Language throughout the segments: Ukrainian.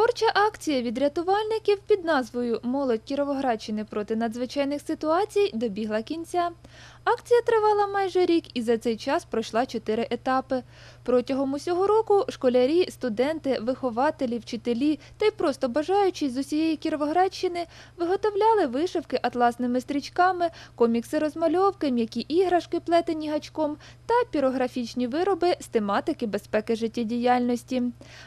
Творча акція від рятувальників під назвою Молодь Кіровоградщини проти надзвичайних ситуацій добігла кінця. Акція тривала майже рік і за цей час пройшла чотири етапи. Протягом усього року школярі, студенти, вихователі, вчителі та й просто бажаючі з усієї Кіровоградщини виготовляли вишивки атласними стрічками, комікси-розмальовки, м'які іграшки, плетені гачком та пірографічні вироби з тематики безпеки життєдіяльності.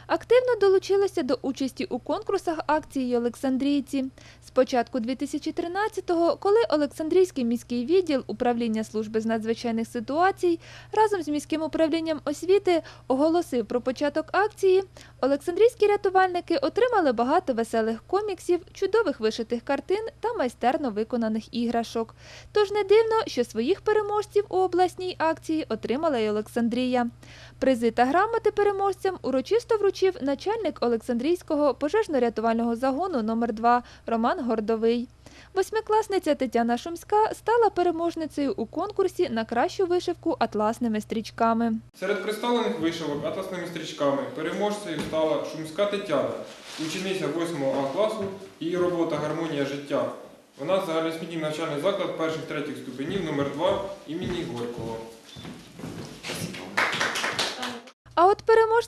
Активно долучилися до участі у конкурсах акції Олександрійці. З початку 2013-го, коли Олександрійський міський відділ управління служби з надзвичайних ситуацій разом з міським управлінням освіти оголосив про початок акції, Олександрійські рятувальники отримали багато веселих коміксів, чудових вишитих картин та майстерно виконаних іграшок. Тож не дивно, що своїх переможців у обласній акції отримала й Олександрія. Призи та грамоти переможцям урочисто вручив начальник Олександрійського пожежно-рятувального загону номер 2 Роман Гордовий. Восьмикласниця Тетяна Шумська стала переможницею у конкурсі на кращу вишивку атласними стрічками. Серед представлених вишивок атласними стрічками переможцею стала Шумська Тетяна, учениця 8 А класу, її робота Гармонія життя. Вона загальноосвітній навчальний заклад перших-третіх ступенів номер 2 імені Горького. А от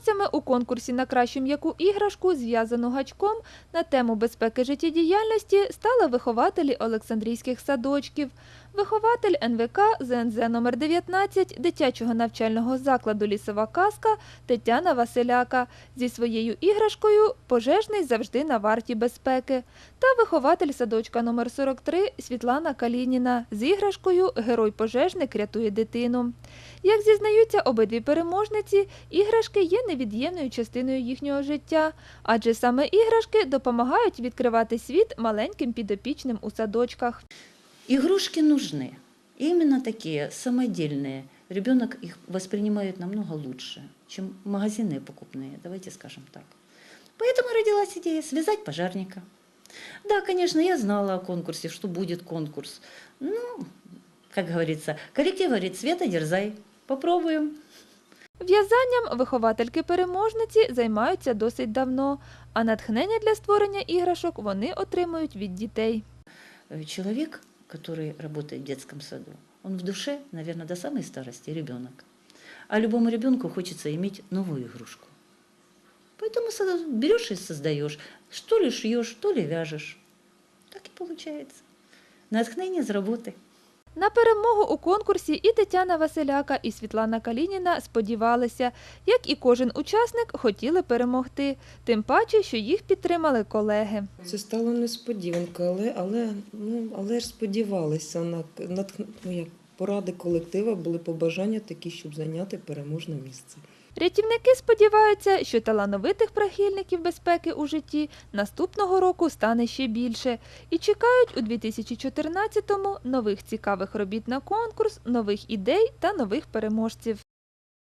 переможцями у конкурсі на кращу м'яку іграшку, зв'язану гачком на тему безпеки життєдіяльності, стали вихователі Олександрійських садочків. Вихователь НВК ЗНЗ номер 19 дитячого навчального закладу Лісова казка Тетяна Василяка зі своєю іграшкою Пожежний завжди на варті безпеки та вихователь садочка номер 43 Світлана Калініна з іграшкою Герой пожежник рятує дитину. Як зізнаються обидві переможниці, іграшки є невід'ємною частиною їхнього життя, адже саме іграшки допомагають відкривати світ маленьким підопічним у садочках. Игрушки нужны. Именно такие, самодельные. Ребенок их воспринимает намного лучше, чем магазинные покупные, давайте скажем так. Поэтому родилась идея связать пожарника. Да, конечно, я знала о конкурсе, что будет конкурс. Ну, как говорится, коллектив говорит, Света, дерзай, попробуем. В'язанням виховательки-переможниці займаються досить давно, а натхнення для створення іграшок вони отримують від дітей. Э, Человек, который работает в детском саду, он в душе, наверное, до самой старости ребенок. А любому ребенку хочется иметь новую игрушку. Поэтому берешь и создаешь. Что ли шьешь, то ли вяжешь. Так и получается. Натхнение з роботи. На перемогу у конкурсі і Тетяна Василяка, і Світлана Калініна сподівалися, як і кожен учасник хотіли перемогти, тим паче, що їх підтримали колеги. Це стало несподіванкою, але, але, ну, але ж сподівалися на, на ну, як поради колектива, були побажання такі, щоб зайняти переможне місце. Рятівники сподіваються, що талановитих прихильників безпеки у житті наступного року стане ще більше і чекають у 2014-му нових цікавих робіт на конкурс, нових ідей та нових переможців.